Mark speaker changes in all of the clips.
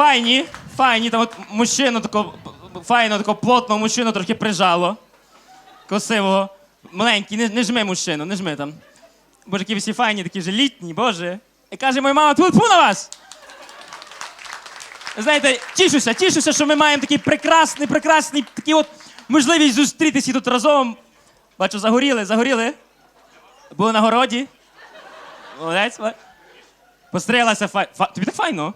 Speaker 1: файні, файні, там от мужчину такого, файно, такого плотного мужчину трохи прижало. Красивого. Маленький, не, не жми мужчину, не жми там. Боже, які всі файні, такі вже літні, боже. І каже моя мама, тьфу на вас! Знаєте, тішуся, тішуся, що ми маємо такий прекрасний, прекрасний, такий от можливість зустрітися тут разом. Бачу, загоріли, загоріли. Були на городі. Молодець. Пострілася фай... Фа... Тобі так файно?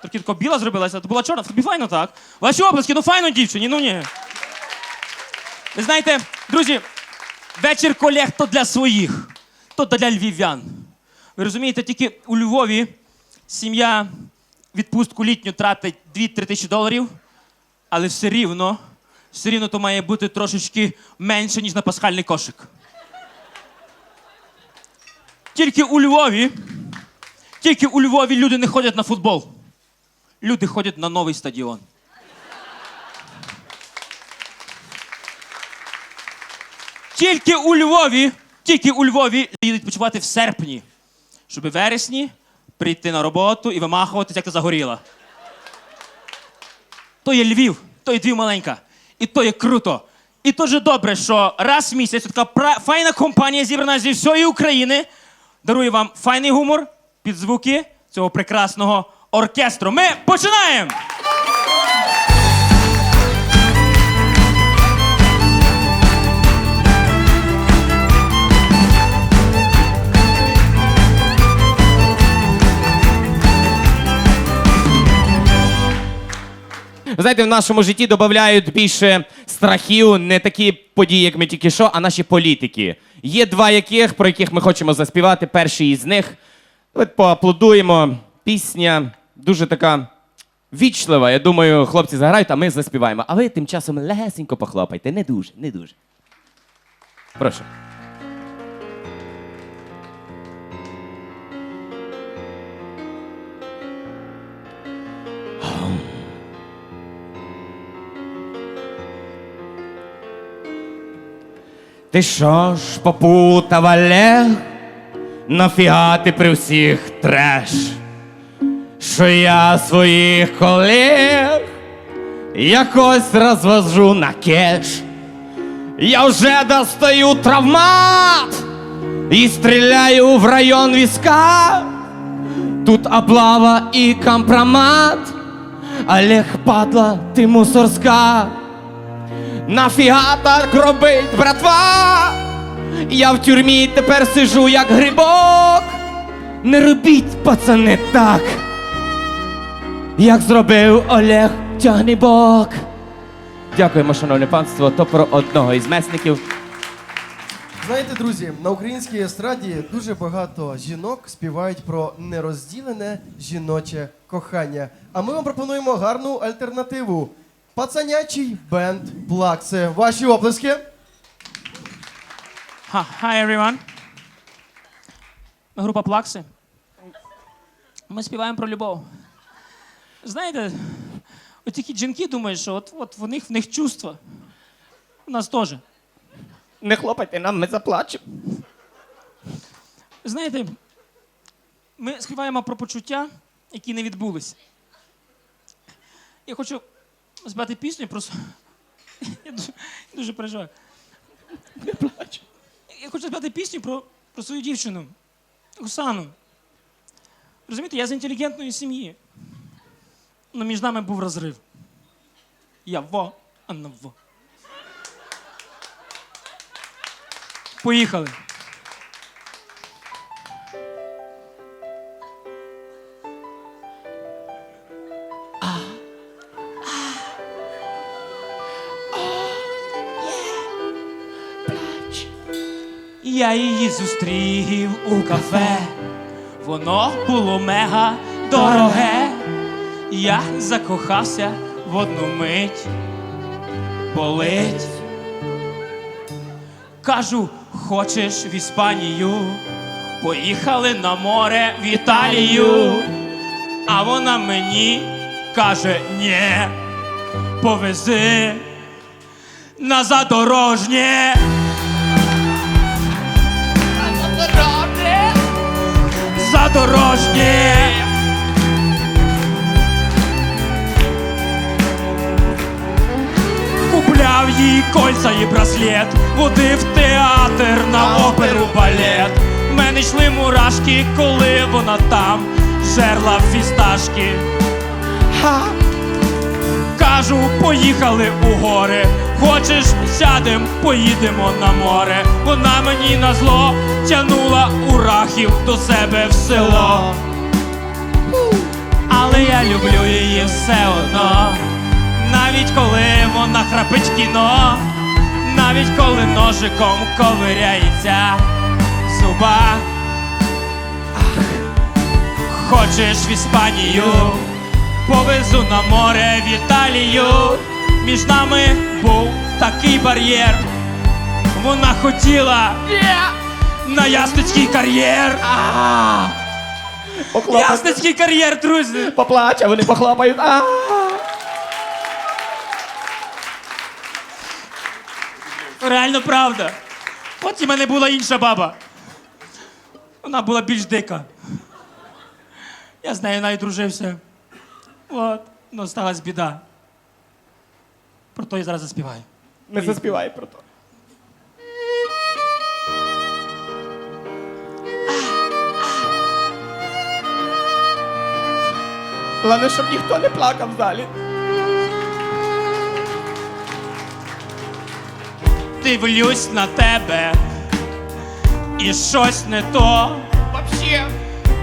Speaker 1: Трохи тако біла зробилася, то була чорна, тобі файно так. Ваші обласки, ну файно, дівчині, ну ні. Ви знаєте, друзі, вечір колег то для своїх, то для львів'ян. Ви розумієте, тільки у Львові сім'я відпустку літню тратить 2-3 тисячі доларів, але все рівно, все рівно то має бути трошечки менше, ніж на пасхальний кошик. Тільки у Львові, тільки у Львові люди не ходять на футбол. Люди ходять на новий стадіон. Тільки у Львові, тільки у Львові їдуть почувати в серпні, щоб у вересні прийти на роботу і вимахуватися, як ти загоріла. То є Львів, то є Львів маленька. І то є круто. І дуже добре, що раз в місяць така файна компанія зібрана зі всієї України дарує вам файний гумор під звуки цього прекрасного оркестру. Ми починаємо!
Speaker 2: Ви знаєте, в нашому житті додають більше страхів, не такі події, як ми тільки що, а наші політики. Є два яких, про яких ми хочемо заспівати. Перший із них. Давайте поаплодуємо. Пісня дуже така вічлива. Я думаю, хлопці заграють, а ми заспіваємо. А ви тим часом легесенько похлопайте. Не дуже, не дуже. Прошу. Ти що ж попутав Олег? Нафіга ти при всіх треш? Що я своїх колег якось розвожу на кеш. Я вже достаю травмат і стріляю в район війська. Тут облава і компромат. Олег падла, ти мусорська. Нафіга так робить, братва? Я в тюрмі тепер сижу як грибок. Не робіть, пацани, так. Як зробив Олег Тягнібок. Дякуємо, шановне панство. То про одного із месників.
Speaker 3: Знаєте, друзі, на українській естраді дуже багато жінок співають про нерозділене жіноче кохання. А ми вам пропонуємо гарну альтернативу. Пацанячий бенд Плакси. Ваші оплески.
Speaker 1: Hi, hi everyone. Ми група Плакси. Ми співаємо про любов. Знаєте, от такі жінки думають, що от, от в, них, в них чувства. У нас теж.
Speaker 2: Не хлопайте нам, ми заплачемо.
Speaker 1: Знаєте, ми співаємо про почуття, які не відбулися. Я хочу співати пісню про. Я дуже, дуже переживаю. Не плачу. Я хочу співати пісню про, про свою дівчину. Оксано, розумієте, я з інтелігентної сім'ї. Ну, між нами був розрив. Я во, а не во. Поїхали. Я її зустрів у кафе, воно було мега дороге. Я закохався в одну мить, болить. Кажу, хочеш в Іспанію? Поїхали на море в Італію. А вона мені каже: нє, повези на задорожнє. Задорожнє. Купляв їй кольця і браслет, водив театр на оперу балет. В Мене йшли мурашки, коли вона там жерла фісташки. Кажу, поїхали у гори. Хочеш, сядем, поїдемо на море. Вона мені на зло тянула у рахів до себе в село. Але я люблю її все одно. Навіть коли вона храпить кіно, навіть коли ножиком ковиряється в зубах. Ах, Хочеш в Іспанію, повезу на море в Італію. Між нами був такий бар'єр. Вона хотіла на ясницький кар'єр. Ясницький кар'єр, друзі.
Speaker 2: Поплач, а вони похлопають. А!
Speaker 1: Реально правда. Потім в мене була інша баба. Вона була більш дика. Я з нею навіть дружився. От, ну сталася біда. Про то я зараз заспіваю.
Speaker 2: Не заспівай про то. Головне, щоб ніхто не плакав в залі.
Speaker 1: Дивлюсь на тебе. І щось не то.
Speaker 2: Вообще,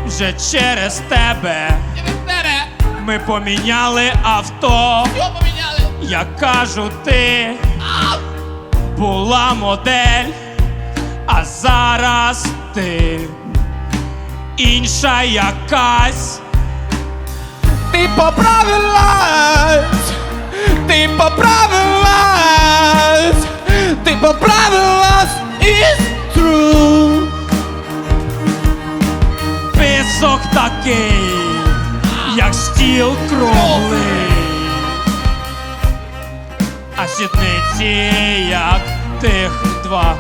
Speaker 1: Вже через тебе.
Speaker 2: через тебе,
Speaker 1: Ми поміняли авто.
Speaker 2: все поміняли.
Speaker 1: Я кажу, ти була модель, а зараз ти інша якась.
Speaker 2: Ти поправилась, ти поправилась, ти поправилась, is true.
Speaker 1: Писок такий, як стіл круглий, а сітниці, як тих два.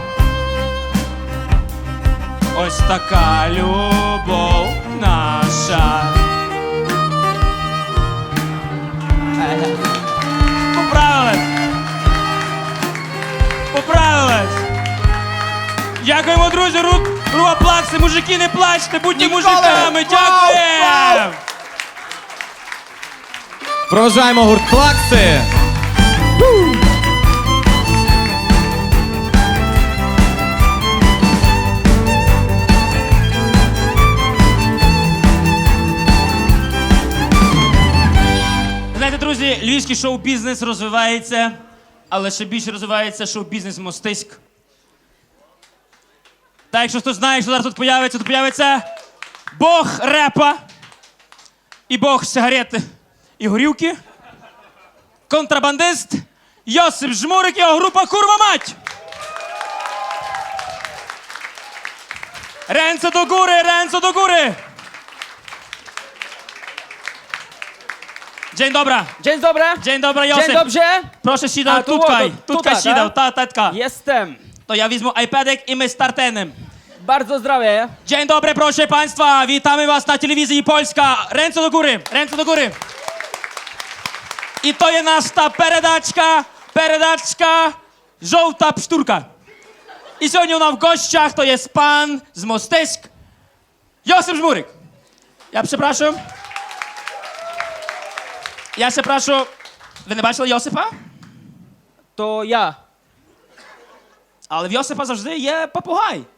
Speaker 1: Ось така любов наша. Дякуємо, друзі. Ру, ру аплакси. Мужики, не плачте, будьте
Speaker 2: Ніколи.
Speaker 1: мужиками. Дякуємо.
Speaker 2: Проважаємо гурт Плакси.
Speaker 1: Знаєте, друзі, львівський шоу-бізнес розвивається, але ще більше розвивається шоу-бізнес Мостиськ. Та якщо хтось знає, що зараз тут появиться, то появиться Бог репа і Бог сигарети і горілки. Контрабандист Йосип Жмурик і його група Курва мать! Ренце до гури, ренце до гури! Dzień dobra,
Speaker 4: Dzień dobry.
Speaker 1: dzień dobry, Josip.
Speaker 4: Dzień dobrze.
Speaker 1: Proszę siedział
Speaker 4: A, tu,
Speaker 1: tutaj,
Speaker 4: o, to-
Speaker 1: tutaj
Speaker 4: tutaj,
Speaker 1: siedział,
Speaker 4: tak?
Speaker 1: ta tetka.
Speaker 4: Jestem.
Speaker 1: To ja wezmę iPadek i my startenem.
Speaker 4: Bardzo zdrowie.
Speaker 1: Dzień dobry, proszę Państwa. Witamy Was na telewizji Polska. Ręce do góry, ręce do góry. I to jest nasza peredaczka, peredaczka, żółta pszturka. I są nam w gościach to jest pan z Mostesk, Josip Żmuryk. Ja przepraszam. Ja przepraszam. Wy nie baczyli Josipa?
Speaker 4: To ja.
Speaker 1: Ale w Josipa zawsze jest papuchaj.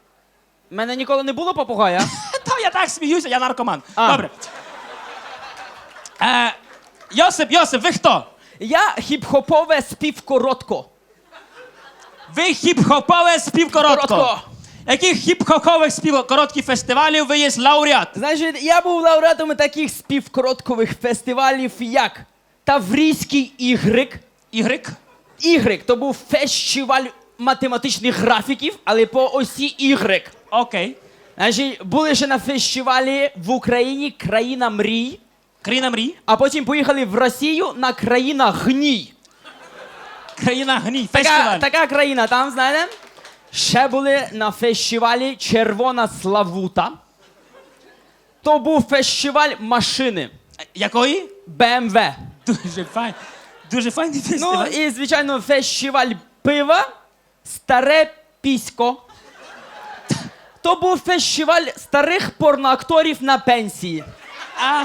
Speaker 4: У мене ніколи не було попугая.
Speaker 1: Та я так сміюся, я наркоман.
Speaker 4: А.
Speaker 1: Добре. Е, Йосип, Йосип, ви хто?
Speaker 4: Я хіп-хопове співкоротко.
Speaker 1: Ви хіп-хопове співкоротко.
Speaker 4: Коротко.
Speaker 1: Яких хіп-хопових співкоротких фестивалів ви є лауреат?
Speaker 4: Значить, я був лауреатом таких співкороткових фестивалів, як Таврійський ігрик.
Speaker 1: Ігрик?
Speaker 4: Ігрик то був фестиваль математичних графіків, але по осі ігрик.
Speaker 1: Окей.
Speaker 4: Значить, були ще на фестивалі в Україні країна мрій,
Speaker 1: Країна мрій.
Speaker 4: а потім поїхали в Росію на країна гній.
Speaker 1: Країна гній.
Speaker 4: Така,
Speaker 1: Фестиваль.
Speaker 4: така країна там, знаєте? Ще були на фестивалі Червона Славута. То був фестиваль машини
Speaker 1: Якої?
Speaker 4: BMW.
Speaker 1: Дуже файн. Дуже файний
Speaker 4: Ну
Speaker 1: фестиваль.
Speaker 4: і, звичайно, фестиваль пива Старе Пісько. То був фестиваль старих порноакторів на пенсії.
Speaker 1: А,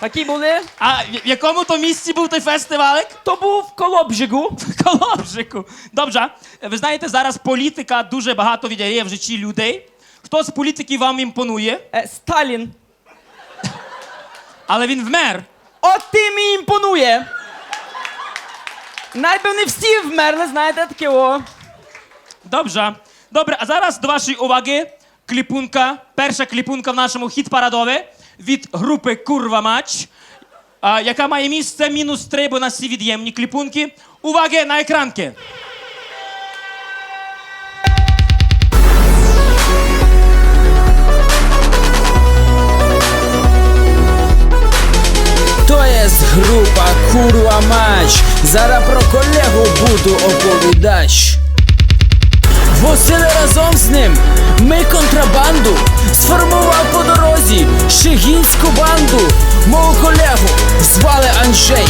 Speaker 4: Такі були.
Speaker 1: а в в якому то місці був той фестивалик?
Speaker 4: То був в Колобжигу.
Speaker 1: В Колобжику. Добре. Ви знаєте, зараз політика дуже багато відіграє в житті людей. Хто з політиків вам імпонує,
Speaker 4: Е, Сталін.
Speaker 1: але він вмер.
Speaker 4: От тим і імпонує. Найби не всі вмерли, знаєте, таке о.
Speaker 1: Добре. Добре, а зараз до вашої уваги кліпунка, перша кліпунка в нашому хіт-парадові від групи Курва Мач, яка має місце мінус три, бо у нас всі від'ємні кліпунки. Уваги на екранки.
Speaker 5: То є група Курва Мач. Зараз про колегу буду оповідач. Возили разом з ним ми контрабанду, сформував по дорозі шегінську банду. Мого колегу звали Анджей,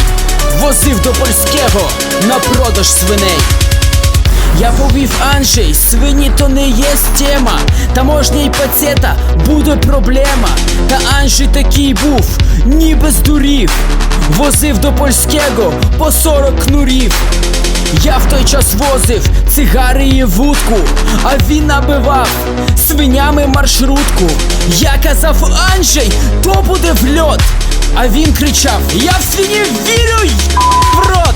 Speaker 5: возив до польського на продаж свиней. Я повів Анджей, свині то не є тема. Таможня й пацета буде проблема. Та Анджей такий був, ніби здурів. Возив до польського по 40 кнурів. Я в той час возив цигари і вудку, а він набивав свинями маршрутку. Я казав Анджей, то буде вльот. А він кричав: Я в свині вірю, в рот.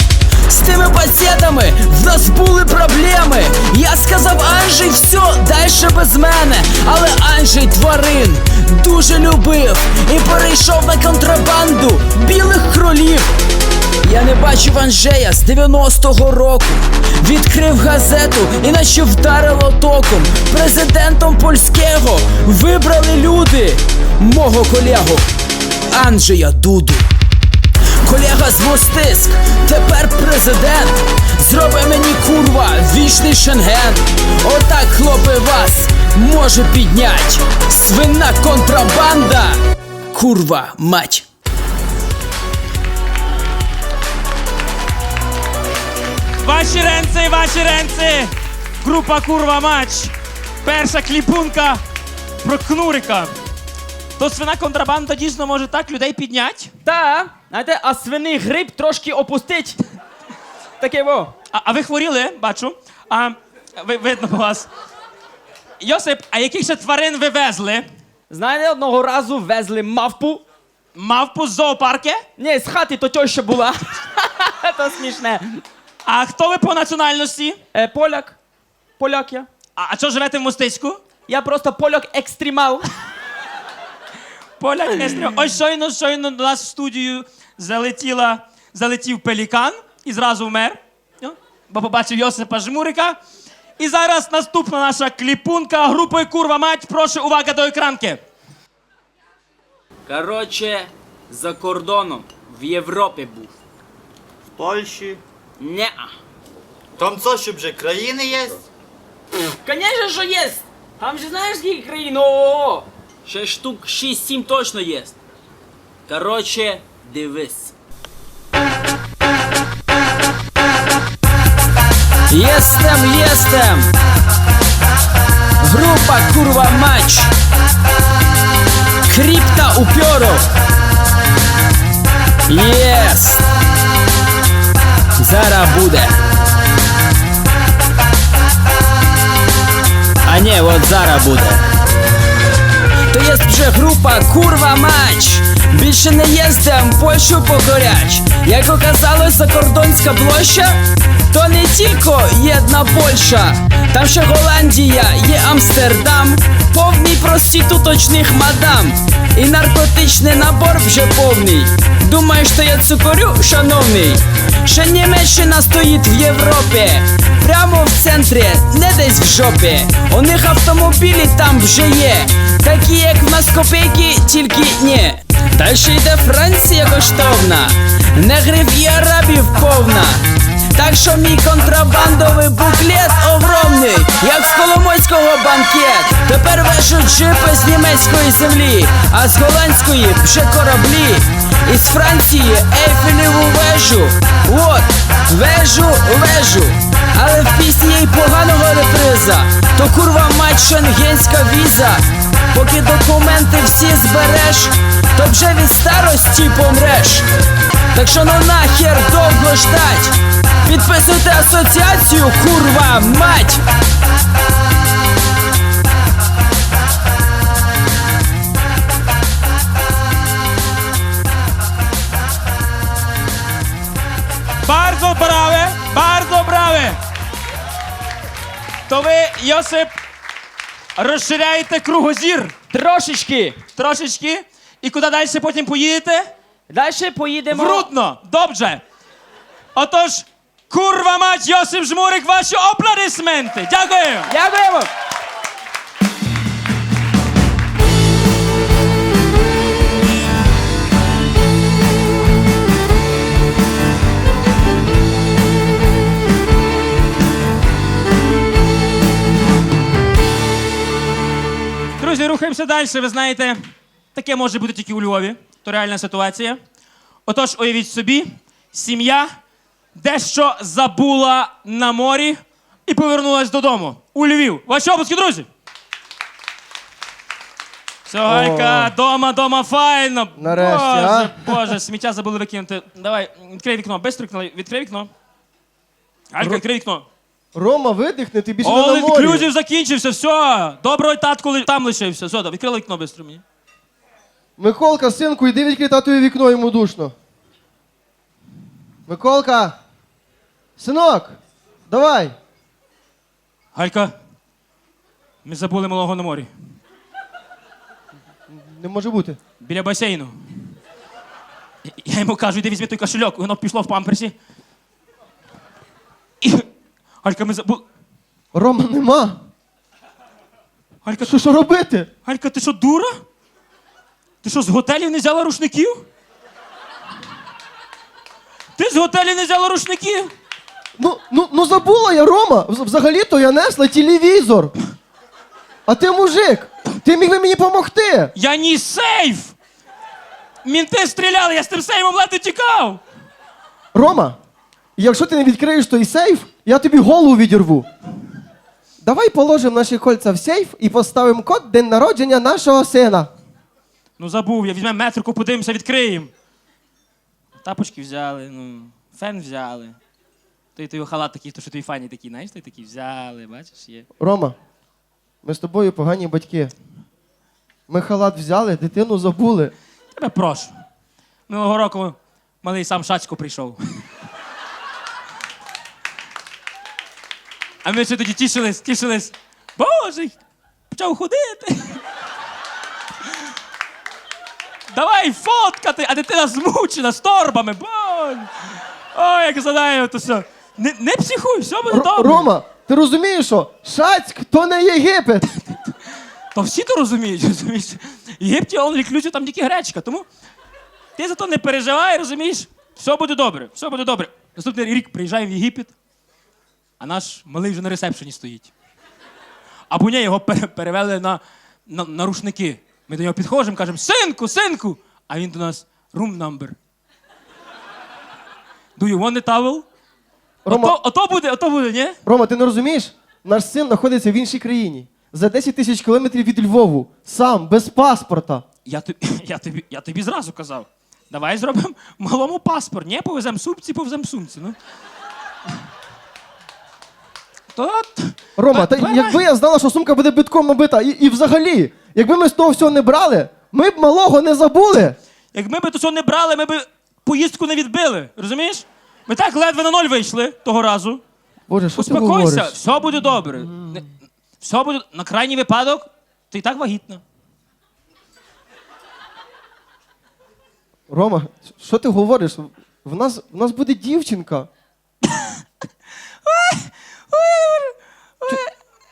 Speaker 5: З тими пацієнтами в нас були проблеми. Я сказав Анджей, все, дальше без мене. Але Анджей тварин дуже любив і перейшов на контрабанду білих кролів. Я не бачив Анджея з 90-го року. Відкрив газету, іначе вдарило током. Президентом польського вибрали люди мого колегу Анджея Дуду. Колега з Мостиск, тепер президент. Зроби мені курва, вічний шенген. Отак, хлопи, вас може піднять. Свинна контрабанда. Курва мать.
Speaker 1: Ваші ренці, ваші ренці! Група Курва Мач. Перша кліпунка про кнурика. То свина контрабанда дійсно може так людей підняти.
Speaker 4: Та, знаєте, а свиний гриб трошки опустить. Таке во.
Speaker 1: А, а ви хворіли, бачу. А ви, видно по вас. Йосип, а яких ще тварин ви везли?
Speaker 4: Знаєте, одного разу везли мавпу.
Speaker 1: Мавпу з зоопарки?
Speaker 4: Ні, з хати то теща була. То смішне.
Speaker 1: А хто ви по національності?
Speaker 4: Е, поляк. Поляк я.
Speaker 1: А, а що живете в Мостицьку?
Speaker 4: Я просто поляк екстремал.
Speaker 1: Поляк стрім. Ось щойно, щойно до нас в студію залетіла, залетів пелікан і зразу вмер. О, Бо побачив Йосипа Жмурика. І зараз наступна наша кліпунка групи Курва Мать. Прошу увага до екранки.
Speaker 6: Короче, за кордоном в Європі був.
Speaker 7: В Польщі.
Speaker 6: Неа.
Speaker 7: Там що, щоб вже країни є?
Speaker 4: Конечно, що є. Там же знаєш скільки країн? О!
Speaker 6: Ще штук 6-7 точно є. Короче, дивись.
Speaker 5: Jestem, jestem! Grupa kurwa mać! хріб та упьору. Зараз буде. А ні, от зараз буде. То є вже група Курва Мач. Більше не їздим Польщу покоряч. Як оказалось, закордонська площа, то не тільки єдна Польща, там ще Голландія, є Амстердам, повний проституточних мадам. І наркотичний набор вже повний. Думаєш, що я цукорю, шановний? Ще Німеччина стоїть в Європі, прямо в центрі, не десь в жопі. У них автомобілі там вже є, такі як в нас копейки, тільки ні. Далі йде Франція коштовна, негрів і арабів повна. Так що мій контрабандовий буклет огромний, як з Коломойського банкет. Тепер вежуть джипи з німецької землі, а з голландської вже кораблі. Із Франції Ейфелеву вежу. От, вежу, вежу. Але в пісні є поганого реприза. То курва мать шенгенська віза. Поки документи всі збереш, то вже від старості помреш. Так що ну нахер довго ждать. Підписуйте асоціацію, курва мать!
Speaker 1: Bardzo brawe, bardzo brawe. То ви, Йосип, розширяєте кругозір
Speaker 4: Трошечки.
Speaker 1: трошечки. І куди далі потім поїдете?
Speaker 4: Далі поїдемо.
Speaker 1: В Рудно. Добре. Отож, курва мать Йосип Жмурик, ваші аплодисменти. Дякую.
Speaker 4: Дякуємо.
Speaker 1: Друзі, рухаємося далі. Ви знаєте, таке може бути тільки у Львові. То реальна ситуація. Отож, уявіть собі, сім'я дещо забула на морі і повернулась додому. У Львів. Ваші обласки, друзі. Все, Галька, дома, дома, файно.
Speaker 3: Нарешті,
Speaker 1: Боже,
Speaker 3: а?
Speaker 1: Боже, сміття забули викинути. Давай, відкрий вікно, бистро вікно, відкрий вікно. Галька, відкрий вікно.
Speaker 3: Рома, видихни, ти більше не
Speaker 1: All
Speaker 3: на морі.
Speaker 1: inclusive закінчився, все. Доброго татку ли- там лишився. Все, да, відкрили вікно швидко мені.
Speaker 3: Миколка, синку, йди відкрий татові вікно, йому душно. Миколка! Синок! Давай!
Speaker 1: Галька, ми забули малого на морі.
Speaker 3: Не може бути.
Speaker 1: Біля басейну. Я йому кажу, іди візьми той кошельок, воно пішло в памперсі. І... Галька, ми забули.
Speaker 3: Рома нема.
Speaker 1: Галька,
Speaker 3: Що що робити?
Speaker 1: Галька, ти що, дура? Ти що, з готелів не взяла рушників? Ти з готелів не взяла рушників?
Speaker 3: Ну, ну, ну забула я, Рома. Вз- Взагалі-то я несла телевізор. А ти мужик. Ти міг би мені допомогти.
Speaker 1: Я ні сейф! Мінти стріляли, я з тим сейфом ледве тікав!
Speaker 3: Рома, якщо ти не відкриєш той сейф, я тобі голову відірву. Давай положимо наші кольця в сейф і поставимо код день народження нашого сина.
Speaker 1: Ну забув, я візьмемо метрику, подивимося, відкриємо. Тапочки взяли, ну, фен взяли. Той той халат такий, то що твій фані такий, знаєш, той такий взяли, бачиш, є.
Speaker 3: Рома, ми з тобою погані батьки. Ми халат взяли, дитину забули.
Speaker 1: Тебе прошу. Минулого року малий сам шачко прийшов. А ми ще тоді тішились, тішились. Боже, почав ходити. Давай фоткати, а дитина змучена з торбами. Боже. Ой, як задаю, то все. Не, не психуй, все буде
Speaker 3: Р-
Speaker 1: добре.
Speaker 3: Рома, ти розумієш, що Шацьк то не Єгипет.
Speaker 1: То всі то розуміють, розумієш? Єгипті only inclusive, там тільки гречка. Тому ти за то не переживай, розумієш? Все буде добре, все буде добре. Наступний рік приїжджаємо в Єгипет, а наш малий вже на ресепшені стоїть. Або ні, його перевели на, на, на рушники. Ми до нього підходимо, кажемо, синку, синку! А він до нас room number. Do you want a towel?
Speaker 3: Рома,
Speaker 1: Ото, ото буде, ото буде, ні?
Speaker 3: Рома, ти не розумієш? Наш син знаходиться в іншій країні. За 10 тисяч кілометрів від Львову. Сам, без паспорта.
Speaker 1: Я тобі, я тобі, я тобі зразу казав. Давай зробимо малому паспорт. Ні, повеземо сумці, повеземо сумці. Ну.
Speaker 3: Рома, та якби я знала, що сумка буде битком набита, і, і взагалі, якби ми з того всього не брали, ми б малого не забули.
Speaker 1: Як ми то цього не брали, ми б поїздку не відбили. Розумієш? Ми так ледве на ноль вийшли того разу.
Speaker 3: Боже, що ти
Speaker 1: Успокойся,
Speaker 3: говориш?
Speaker 1: все буде добре. Не- Все буде на крайній випадок, ти і так вагітна.
Speaker 3: Рома, що ти говориш? В нас, в нас буде дівчинка.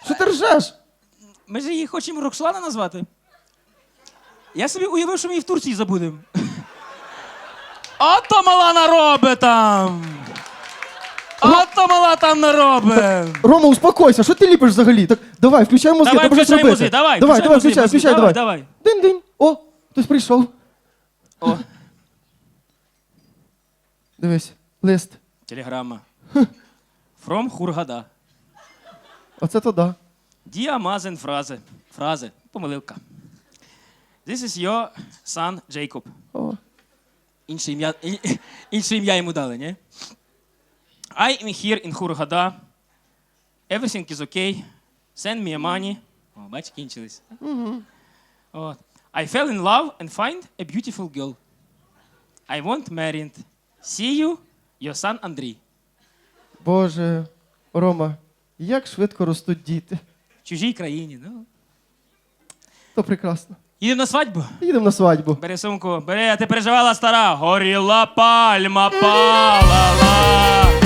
Speaker 3: Що ти ржеш?
Speaker 1: Ми ж її хочемо Роксолана назвати. Я собі уявив, що ми її в Турції забудемо. Ото мала наробить там! Ото мала там наробить!
Speaker 3: Рома, успокойся, що ти ліпиш взагалі? Так, давай, включай мозги,
Speaker 1: Давай,
Speaker 3: щось
Speaker 1: включай
Speaker 3: робити.
Speaker 1: мозги, давай,
Speaker 3: давай,
Speaker 1: включай
Speaker 3: давай,
Speaker 1: мозги,
Speaker 3: включай,
Speaker 1: мозги,
Speaker 3: включай,
Speaker 1: давай,
Speaker 3: давай.
Speaker 1: давай.
Speaker 3: Динь-динь. О, хтось прийшов.
Speaker 1: О,
Speaker 3: Дивись, лист.
Speaker 1: телеграма. From Хургада.
Speaker 3: Оце то да.
Speaker 1: Діамазен фрази. Фрази. Помиливка. This is your son Jacob.
Speaker 3: О.
Speaker 1: Інше ім'я, і- інше ім'я йому дали, ні? I am here in Hurghada. Everything is okay. Send me a money. О, бач, кінчились. От. I fell in love and find a beautiful girl. I want married. See you, your son Андрій.
Speaker 3: Боже, Рома, як швидко ростуть діти.
Speaker 1: В чужій країні. Ну.
Speaker 3: То прекрасно.
Speaker 1: Їдемо на свадьбу.
Speaker 3: Їдемо на свадьбу.
Speaker 1: Бери сумку, бери, а ти переживала стара. Горіла пальма, палала.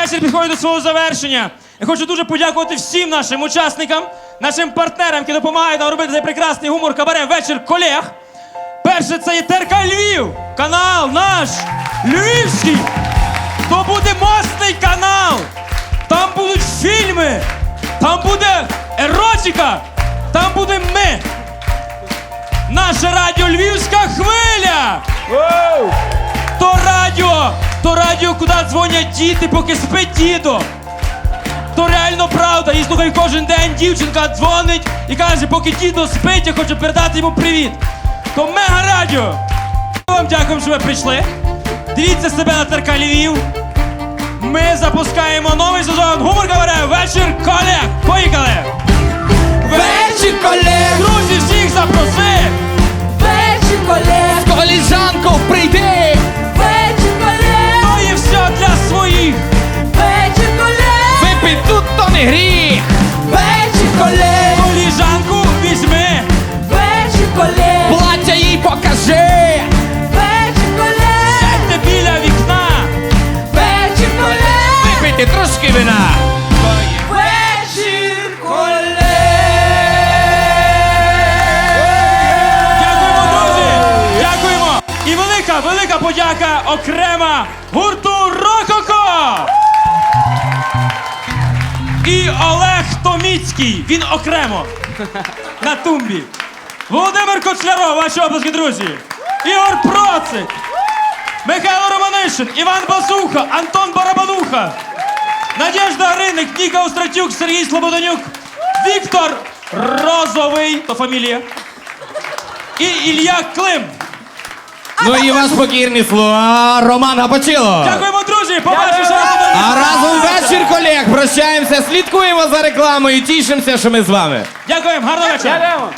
Speaker 1: Вечір підходить до свого завершення. Я хочу дуже подякувати всім нашим учасникам, нашим партнерам, які допомагають нам робити цей прекрасний гумор кабаре вечір колег. Перше це є ТРК Львів, канал наш Львівський. То буде мостний канал. Там будуть фільми, там буде еротика, там буде ми. Наше радіо Львівська хвиля. То радіо, то радіо, куди дзвонять діти, поки спить дідо. То реально правда. І слухай, кожен день дівчинка дзвонить і каже, поки дідо спить, я хочу передати йому привіт. То мега радіо. Вам дякуємо, що ви прийшли. Дивіться себе на ТРК Львів. Ми запускаємо новий сезон Гумор Кабаре Вечір колег. Поїхали!
Speaker 8: Вечір колег,
Speaker 1: Друзі, всіх запроси!
Speaker 8: вечір колег,
Speaker 5: Коліжанко, прийди! Випийте трошки вина!
Speaker 8: вечір.
Speaker 1: Дякуємо, друзі! Дякуємо! І велика, велика подяка окрема гурту Рококо! І Олег Томіцький. Він окремо. На тумбі. Володимир Кочляров, ваші обласки, друзі. Ігор Процик. Михайло Романишин, Іван Базуха, Антон Барабануха. Надежда Гриник, Ніка Остратюк, Сергій Слободонюк, Віктор Розовий, то фамілія. І Ілля Клим.
Speaker 2: Ну і ваш покірний слуга Роман Гапачило.
Speaker 1: Дякуємо, друзі! Побачимося!
Speaker 2: А разом вечір колег. Прощаємося, слідкуємо за рекламою, тішимося, що ми з вами.
Speaker 1: Дякуємо, гарного вечора!
Speaker 4: Дякуємо.